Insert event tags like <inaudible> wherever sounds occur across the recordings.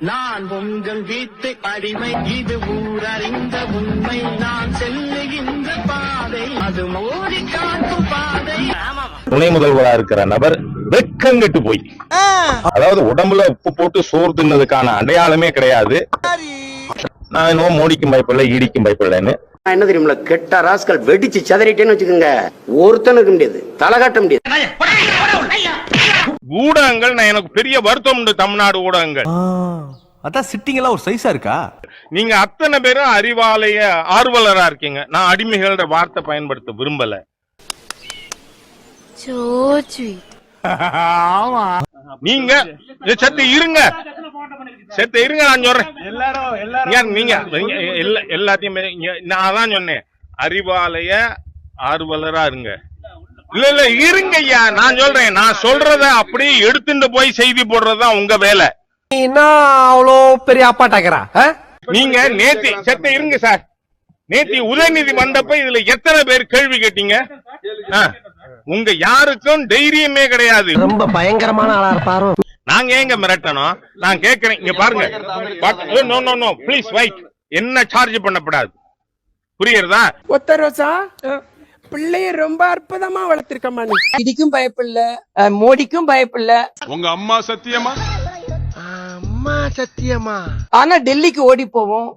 நான் உங்கள் வீட்டு அடிமை. இது ஊரறிந்த உண்மை. நான் செல்லுகின்ற பாதை. அது மோடி காட்டும் பாதை. துணை முதல்வரா இருக்கிற நபர் வெட்கங்கெட்டு போய். அதாவது உடம்புல உப்பு போட்டு சோறு தின்னதுக்கான அடையாளமே கிடையாது. நான் என்னவோ மோடிக்கும் பயப்படல ஈடிக்கும் பயப்படலன்னு. நான் என்ன தெரியுமில கெட்ட ராஸ்கல் வெடிச்சு சதறிட்டேன்னு வச்சுக்கோங்க. ஒருத்தனும் இருக்க முடியாது தலை காட்ட முடியாது. ஊடகங்கள் நான் எனக்கு பெரிய வருத்தம் உண்டு தமிழ்நாடு ஊடகங்கள். அதான் சிட்டிங் எல்லாம் ஒரு சைஸா இருக்கா? நீங்க அத்தனை பேரும் அறிவாலய ஆர்வலரா இருக்கீங்க. நான் அடிமைகளோட வார்த்தை பயன்படுத்த விரும்பல. நீங்க செத்து இருங்க. செத்து இருங்க நான் சொல்றேன். நீங்க நீங்க எல்லா- எல்லாத்தையும் நான் அதான் சொன்னேன். அறிவாலய ஆர்வலரா இருங்க. இல்ல இல்ல இருங்க ஐயா நான் சொல்றேன். நான் சொல்றத அப்படியே எடுத்துட்டு போய் செய்தி போடுறதுதான் உங்க வேலை. என்ன அவ்வளோ பெரிய அப்பாட்டாக்கிறா நீங்க நேத்தி செத்த இருங்க சார். நேத்தி உதயநிதி வந்தப்ப இதுல எத்தனை பேர் கேள்வி கேட்டீங்க? ஆ, உங்க யாருக்கும் தைரியமே கிடையாது. ரொம்ப பயங்கரமான ஆளா இருப்பாரோ. நாங்க ஏங்க மிரட்டணும்? நான் கேக்குறேன். இங்க பாருங்க. No no no please wait என்ன சார்ஜ் பண்ணப்படாது. புரியுறதா? ஒத்த ரோசா பிள்ளைய ரொம்ப அற்புதமா வளர்த்திருக்கம்மா நீ இடிக்கும் பயப்பில்ல அஹ், மோடிக்கும் பயப்பில்ல. உங்க அம்மா சத்தியமா? அம்மா சத்தியமா? ஆனா டெல்லிக்கு ஓடி போவோம்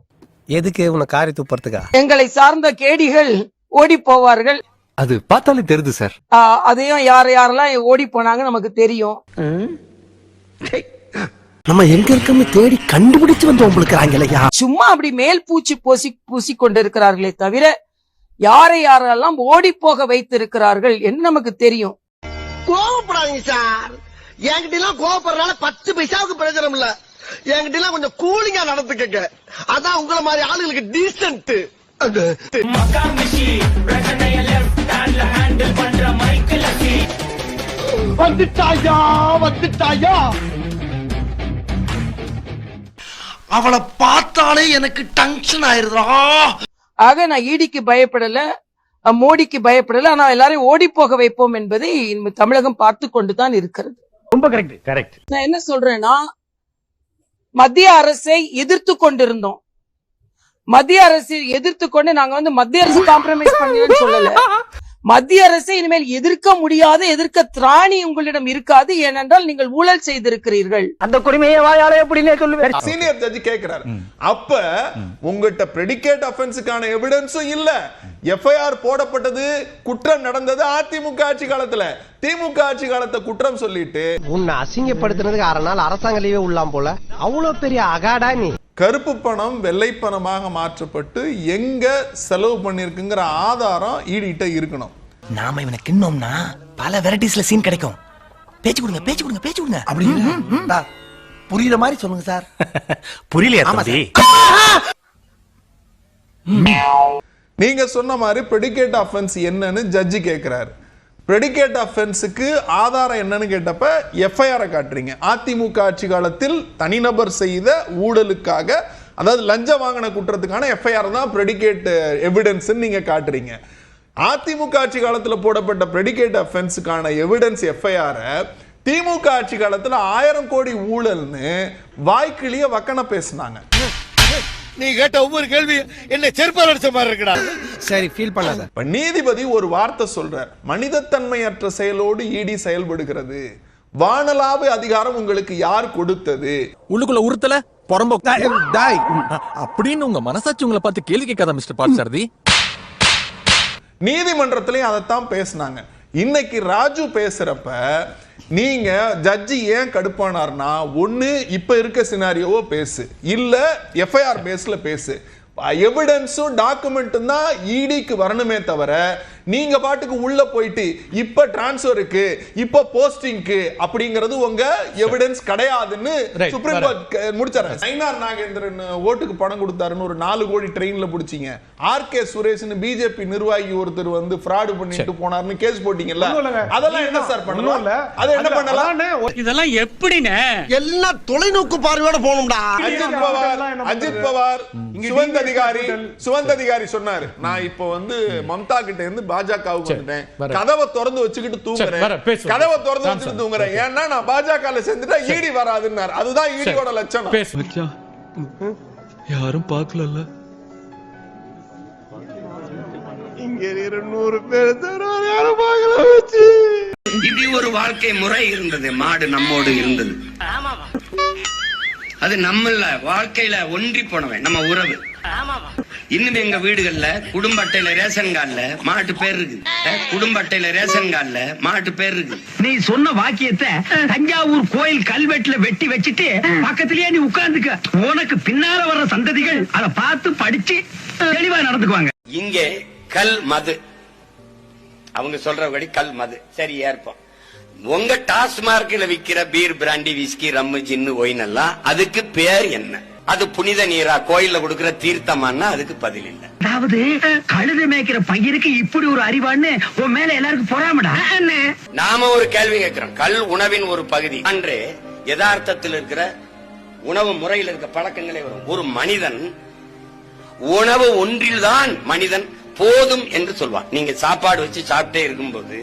எதுக்கு உன்னை காரி துப்புறதுக்கா? எங்களை சார்ந்த கேடிகள் ஓடி போவார்கள் அது பார்த்தாலே தெரியுது சார். அஹ், அதையும் யார் யாரெல்லாம் ஓடி போனாங்க நமக்கு தெரியும். நம்ம எங்க இருக்கோம்னு தேடி கண்டுபிடிச்சு வந்து உங்களுக்கு இல்லையா சும்மா அப்படி மேல் பூச்சி பூசி பூசி கொண்டிருக்கிறார்களே தவிர யாரை யாரெல்லாம் ஓடி போக வைத்திருக்கிறார்கள் என்று நமக்கு தெரியும். கோவப்படாதீங்க சார். என்கிட்ட எல்லாம் கோவப்படுறதுனால பத்து பைசாவுக்கு பிரயோஜனம் இல்ல. என்கிட்ட எல்லாம் கொஞ்சம் கூலிங்கா நடந்துக்கங்க. அதான் உங்களை மாதிரி ஆளுங்களுக்கு டீசென்ட் வந்துட்டாயா வந்துட்டாயா? அவளை பார்த்தாலே எனக்கு டென்ஷன் ஆயிருதா ஆக நான் ஈடிக்கு பயப்படல மோடிக்கு பயப்படல ஆனா எல்லாரையும் ஓடி போக வைப்போம் என்பதை தமிழகம் பார்த்து கொண்டுதான் இருக்கிறது. ரொம்ப கரெக்ட் கரெக்ட் நான் என்ன சொல்றேன்னா மத்திய அரசை எதிர்த்து கொண்டிருந்தோம். மத்திய அரசை எதிர்த்து கொண்டு நாங்க வந்து மத்திய அரசு காம்ப்ரமைஸ் பண்ணலன்னு சொல்லல. மத்திய அரசை இனிமேல் எதிர்க்க முடியாத எதிர்க்க திராணி உங்களிடம் இருக்காது ஏனென்றால் நீங்கள் ஊழல் செய்திருக்கிறீர்கள். அந்த குடிமையை வாயால எப்படின்னே சொல்லுவேன். சீனியர் ஜட்ஜ் கேக்குறாரு. அப்ப உங்ககிட்ட பிரெடிகேட் அஃபென்ஸுக்கான எவிடன்ஸும் இல்ல. எஃப்ஐஆர் போடப்பட்டது குற்றம் நடந்தது அதிமுக ஆட்சி காலத்துல. திமுக ஆட்சி காலத்தை குற்றம் சொல்லிட்டு உன்னை அசிங்கப்படுத்தினதுக்கு அரை நாள் அரசாங்க லீவே உள்ளாம் போல. அவ்வளவு பெரிய அகாடா நீ. கருப்பு பணம் வெள்ளை பணமாக மாற்றப்பட்டு எங்க செலவு பண்ணிருக்குங்கிற ஆதாரம் ஈடிட்ட இருக்கணும். நாம இவனை கிண்ணோம்னா பல வெரைட்டிஸ்ல சீன் கிடைக்கும். பேச்சு கொடுங்க பேச்சு கொடுங்க பேச்சு கொடுங்க. அப்படின்னு புரியுற மாதிரி சொல்லுங்க சார். <laughs> புரியலையா தம்பி? நீங்க சொன்ன மாதிரி பிரெடிகேட் அஃபென்ஸ் என்னன்னு ஜட்ஜி கேக்குறாரு. பிரெடிகேட் அஃபென்ஸுக்கு ஆதாரம் என்னன்னு கேட்டப்ப எஃப்ஐஆரை காட்டுறீங்க. அதிமுக ஆட்சி காலத்தில் தனிநபர் செய்த ஊழலுக்காக அதாவது லஞ்சம் வாங்கின குற்றத்துக்கான எஃப்ஐஆர் தான் பிரெடிகேட் எவிடன்ஸ்ன்னு நீங்கள் காட்டுறீங்க. அதிமுக ஆட்சி காலத்தில் போடப்பட்ட பிரெடிகேட் அஃபென்ஸுக்கான எவிடன்ஸ் எஃப்ஐஆரை திமுக ஆட்சி காலத்தில் ஆயிரம் கோடி ஊழல்னு வாய்க்கிளிய வக்கன பேசுனாங்க. நீ கேட்ட ஒவ்வொரு கேள்வி என்ன செருப்பால் அடிச்ச மாதிரி இருக்கடா. சரி ஃபீல் பண்ணாத. இப்ப நீதிபதி ஒரு வார்த்தை சொல்றார். மனிதத்தன்மையற்ற செயலோடு ஈடி செயல்படுகிறது. வானலாவு அதிகாரம் உங்களுக்கு யார் கொடுத்தது? உள்ளுக்குள்ள உறுத்தல புறம்போ. டாய் அப்படின்னு உங்க மனசாட்சி உங்களை பார்த்து கேள்வி கேட்காத மிஸ்டர் பார்த்தசாரதி நீதிமன்றத்திலையும் அதைத்தான் பேசினாங்க. இன்னைக்கு ராஜு பேசுறப்ப நீங்க ஜட்ஜி ஏன் கடுப்பானார்னா ஒண்ணு இப்ப இருக்க சினாரியோவோ பேசு. இல்ல எஃப்ஐஆர் பேஸ்ல பேசு. எவிடன்ஸும் டாக்குமெண்ட்டும் தான் இடிக்கு வரணுமே தவிர நீங்க பாட்டுக்கு உள்ள போயிட்டு இப்ப டிரான்ஸ்ஃபருக்கு இப்ப போஸ்டிங்க்கு அப்படிங்கிறது உங்க எவிடன்ஸ் கிடையாதுன்னு சுப்ரீம். கோர்ட் முடிச்சாரு. நயினார் நாகேந்திரன் ஓட்டுக்கு பணம் கொடுத்தாருன்னு ஒரு நாலு கோடி ட்ரெயின்ல புடிச்சீங்க. ஆர் கே சுரேஷ்னு பிஜேபி நிர்வாகி ஒருத்தர் வந்து ஃப்ராடு பண்ணிட்டு போனாருன்னு கேஸ் போட்டீங்கல்ல? அதெல்லாம் என்ன சார் பண்ணலாம்? அதை என்ன பண்ணலாம்? இதெல்லாம் எப்படின்னு எல்லாம் தொலைநோக்கு பார்வையோட போகணும்டா. அஜித் பவார் அஜித் பவார் சுவந்த அதிகாரி சுவந்த அதிகாரி சொன்னாரு. நான் இப்ப வந்து மம்தா கிட்ட இருந்து பாஜகவுக்கு வந்துட்டேன். கதவை திறந்து வச்சுக்கிட்டு தூங்குறேன். கதவை திறந்து வச்சுட்டு. தூங்குறேன். ஏன்னா நான் பாஜக சேர்ந்துட்டா ஈடி வராதுன்னாரு. அதுதான் ஈடியோட லட்சணம். பேசு. யாரும் பார்க்கல இது ஒரு வாழ்க்கை முறை இருந்தது மாடு நம்மோடு இருந்தது. அது நம்மள வாழ்க்கையில ஒன்றி போனவன் நம்ம உறவு. இன்னும் எங்க வீடுகள்ல குடும்ப அட்டையில ரேஷன் கார்டுல மாட்டு பேர் இருக்கு. குடும்ப அட்டையில ரேஷன் கார்டுல மாட்டு பேர் இருக்கு. நீ சொன்ன வாக்கியத்தை தஞ்சாவூர் கோயில் கல்வெட்டுல வெட்டி வச்சுட்டு பக்கத்திலேயே நீ உட்கார்ந்துக்க. உனக்கு பின்னால வர்ற சந்ததிகள் அதை பார்த்து படிச்சு தெளிவா நடந்துக்குவாங்க. இங்கே கல் மது. அவங்க சொல்றபடி கல் மது. சரி ஏற்போம். உங்க டாஸ்மார்க்ல விக்கிற beer brandy whisky rum gin wine எல்லாம் அதுக்கு பேர் என்ன? அது புனித நீரா கோயில்ல கொடுக்கிற தீர்த்தமான்னா அதுக்கு பதில் இல்ல. அதாவது கழுதை மேய்க்கிற பையனுக்கு இப்படி ஒரு அறிவான்னு உன் மேல எல்லாருக்கும் பொறாமடா? நாம ஒரு கேள்வி கேட்கிறோம். கல் உணவின் ஒரு பகுதி. அன்று யதார்த்தத்தில் இருக்கிற உணவு முறையில் இருக்க பழக்கங்களே வரும். ஒரு மனிதன் உணவு ஒன்றில்தான் மனிதன் போதும் என்று சொல்வான். நீங்க சாப்பாடு வச்சு சாப்பிட்டே இருக்கும்போது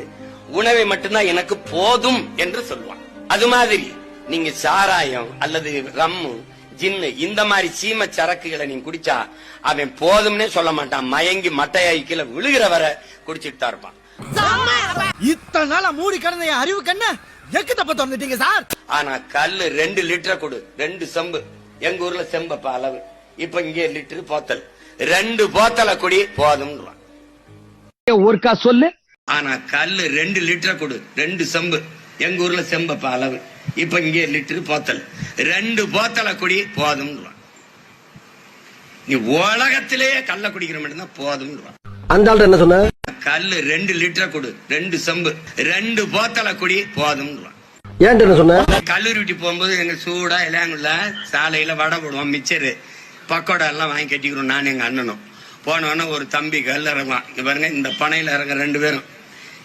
உணவை மட்டும்தான் எனக்கு போதும் என்று சொல்வான். அது மாதிரி நீங்க சாராயம் அல்லது ரம்மு ஜின்னு இந்த மாதிரி சீம சரக்குகளை நீங்க குடிச்சா அவன் போதும்னே சொல்ல மாட்டான். மயங்கி மட்டையாய் கீழே விழுகிற வரை குடிச்சிட்டு தான் இருப்பான். இத்தனை நாளா மூடி கிடந்த என் அறிவு கண்ண எக்கு தப்ப திறந்துட்டீங்க சார்? ஆனா கல்லு ரெண்டு லிட்டர் கொடு. ரெண்டு செம்பு. எங்க ஊர்ல செம்பப்பா அளவு. இப்ப இங்கே லிட்டர் போத்தல். ரெண்டு போத்தலை குடி போதும் ஒருக்கா சொல்லு. ஆனா கல்லு ரெண்டு லிட்டர் கொடு. ரெண்டு செம்பு. எங்க ஊர்ல செம்பப்பா அளவு இப்ப இங்கே லிட்டர் போத்தல். ரெண்டு போத்தலை குடி போதும் நீ உலகத்திலேயே கல்ல குடிக்கிற மட்டும்தான் போதும் அந்த ஆள் என்ன சொன்ன? கல்லு ரெண்டு லிட்டர் கொடு ரெண்டு செம்பு. ரெண்டு போத்தலை குடி போதும் ஏன்ட்டு என்ன சொன்ன? கல்லூரி விட்டு போகும்போது எங்க சூடா இளையாங்குள்ள சாலையில வடை போடுவோம் மிச்சரு. பக்கோடா எல்லாம் வாங்கி கட்டிக்கிறோம் நானும் எங்க அண்ணனும். போனோடனே ஒரு தம்பி கல் இறங்குவான் இங்க பாருங்க இந்த பனையில இறங்க ரெண்டு பேரும்.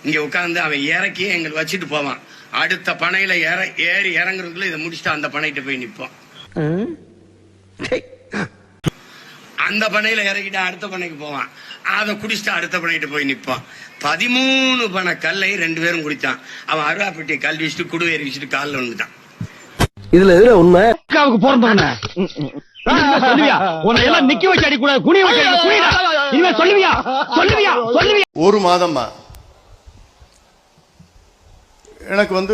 இங்க உட்கார்ந்து அவன் இறக்கி எங்களுக்கு வச்சுட்டு போவான். அடுத்த பனையில ஏற ஏறி இறங்குறதுக்குள்ள இதை முடிச்சுட்டு அந்த பனைகிட்ட போய் நிப்போம். அந்த பனையில இறக்கிட்டு அடுத்த பனைக்கு போவான். அதை குடிச்சிட்டு அடுத்த பனைகிட்ட போய் நிப்பான் பதிமூணு பனை கல்லை ரெண்டு பேரும் குடிச்சான். அவன் அருவாப்பட்டி கல் வீசிட்டு குடுவேறி வீசிட்டு காலில் வந்துட்டான் இதுல எதுல உண்மை? அக்காவுக்கு பிறந்தவன. சொல்லுவியா? உன்னை எல்லாம் நிக்க வச்சு அடி கூடாது குனிய வச்சு அடி குனிடா. இனிமே சொல்லுவியா? சொல்லுவியா? சொல்லுவியா? ஒரு மாதமா எனக்கு வந்து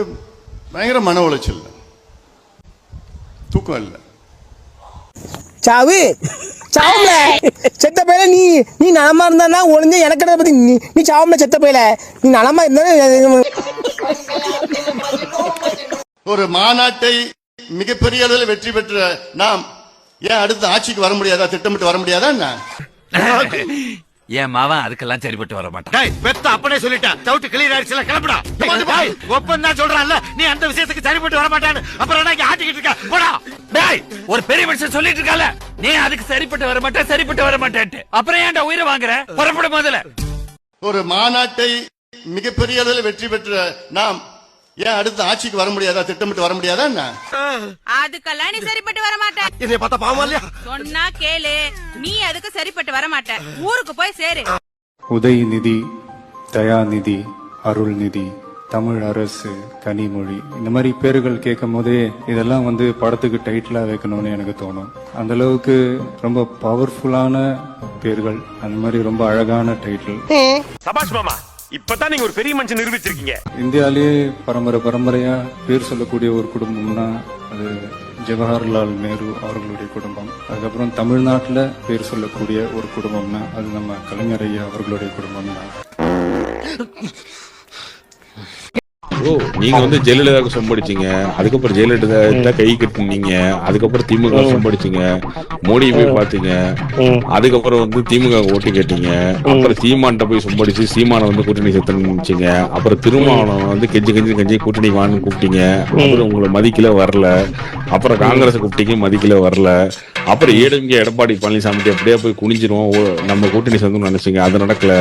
பயங்கர மன உளைச்சல் தூக்கம் இல்லை. சாவு சாவுல செத்த பையல நீ நீ நலமா இருந்தா ஒளிஞ்ச எனக்கு பத்தி நீ நீ சாவுல செத்த பையல. நீ நலமா இருந்தா ஒரு மாநாட்டை மிகப்பெரிய அளவில் வெற்றி பெற்ற நாம் ஏன் அடுத்த ஆட்சிக்கு வர முடியாதா திட்டமிட்டு வர முடியாதா என்ன? <laughs> என் மாவன் அதுக்கெல்லாம் சரிப்பட்டு வர மாட்டான். டேய் பெத்த அப்பனே சொல்லிட்டேன் டவுட் கிளியர் ஆயிடுச்சுல கிளம்புடா. டேய் ஒப்பன் தான் சொல்றான்ல நீ அந்த விஷயத்துக்கு சரிப்பட்டு வர மாட்டான்னு. அப்புறம் என்ன ஆட்டிக்கிட்டு இருக்க? போடா. டேய் ஒரு பெரிய மனுஷன் சொல்லிட்டு இருக்கால. நீ அதுக்கு சரிப்பட்டு வர மாட்டே சரிப்பட்டு வர மாட்டேன்ட்டு. அப்புறம் ஏன்டா உயிரை வாங்குற? புறப்படும் முதல்ல. ஒரு மாநாட்டை மிகப்பெரிய அளவில் வெற்றி பெற்ற நாம் ஏன் அடுத்த ஆட்சிக்கு வர முடியாதா? திட்டமிட்டு வர முடியாதா என்ன? அதுக்கெல்லாம் நீ சரிப்பட்டு வர மாட்ட என்னைய பார்த்தா பாவமா இல்லையா? சொன்னா கேளு. நீ அதுக்கு சரிப்பட்டு வர மாட்ட ஊருக்கு போய் சேரு. உதயநிதி தயாநிதி அருள்நிதி தமிழ் அரசு கனிமொழி இந்த மாதிரி பேர்கள் கேட்கும் போதே இதெல்லாம் வந்து படத்துக்கு டைட்டிலா வைக்கணும்னு எனக்கு தோணும். அந்த அளவுக்கு ரொம்ப பவர்ஃபுல்லான பேர்கள். அந்த மாதிரி ரொம்ப அழகான டைட்டில் சபாஷ் மாமா இப்பதான் நீங்க ஒரு பெரிய மனுஷன் நிரூபிச்சிருக்கீங்க. இந்தியாவிலேயே பரம்பரை பரம்பரையா பேர் சொல்லக்கூடிய ஒரு குடும்பம்னா அது ஜவஹர்லால் நேரு அவர்களுடைய குடும்பம். அதுக்கப்புறம் தமிழ்நாட்டுல பேர் சொல்லக்கூடிய ஒரு குடும்பம்னா அது நம்ம கலைஞர் ஐயா அவர்களுடைய குடும்பம் தான் ஓ நீங்க வந்து ஜெயலலிதாவுக்கு சொம்படிச்சீங்க அதுக்கப்புறம் ஜெயலலிதா கை கட்டினீங்க? அதுக்கப்புறம் திமுக சொம்படிச்சீங்க மோடி போய் பாத்தீங்க அதுக்கப்புறம் வந்து திமுக ஓட்டு கேட்டீங்க. அப்புறம் சீமான்ட்ட போய் சொம்படிச்சு சீமான வந்து கூட்டணி சேர்த்தனுச்சிங்க அப்புறம் திருமாவளவன் வந்து கெஞ்சி கெஞ்சி கெஞ்சி கூட்டணி வான்னு கூப்பிட்டீங்க. அப்புறம் உங்களை மதிக்கல வரல. அப்புறம் காங்கிரஸ் கூப்பிட்டீங்க மதிக்கல வரல. அப்புறம் ஏடிஎம்கே எடப்பாடி பழனிசாமி அப்படியே போய் குனிஞ்சிரும்? நம்ம கூட்டணி சேர்ந்து நினைச்சீங்க. அது நடக்கல.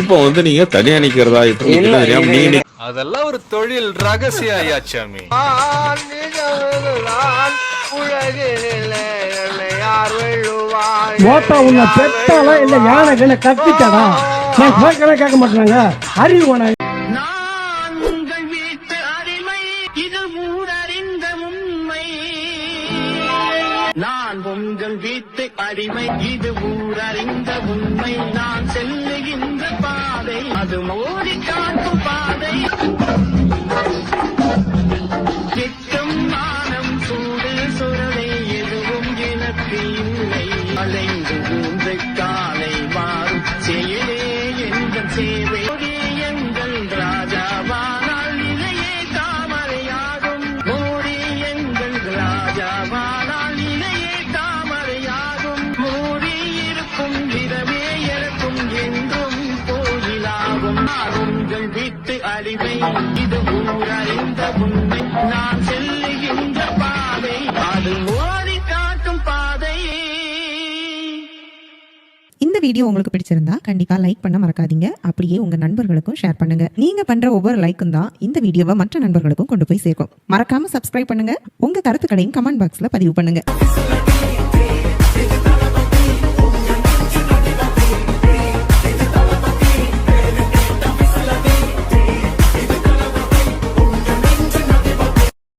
இப்போ வந்து நீங்க தனியா நிக்கிறதா? தெரியாம நீங்க அதெல்லாம் ஒரு தொழில் ரகசிய ஐயாச்சாமி மோட்டா உன்னை பெத்தாலா இல்ல யானை கேட்க மாட்டாங்க அறிவு உனக்கு நான் உங்கள் வீட்டு அடிமை இது ஊரறிந்த உண்மை. நான் உங்கள் வீட்டு அடிமை இது ஊரறிந்த உண்மை. நான் செல்லுகின்ற பாதை அது மோதி அறிவை இது ஊரறிந்த உண்மை. நான் செல்லுகின்ற பாதை அது ஓடி காட்டும் பாதை. இந்த வீடியோ உங்களுக்கு பிடிச்சிருந்தா கண்டிப்பா லைக் பண்ண மறக்காதீங்க. அப்படியே உங்க நண்பர்களுக்கும் ஷேர் பண்ணுங்க. நீங்க பண்ற ஒவ்வொரு லைக்கும் தான் இந்த வீடியோவை மற்ற நண்பர்களுக்கும் கொண்டு போய் சேர்க்கும். மறக்காம சப்ஸ்கிரைப் பண்ணுங்க. உங்க கருத்துக்களையும் கமெண்ட் பாக்ஸ்ல பதிவு பண்ணுங்க.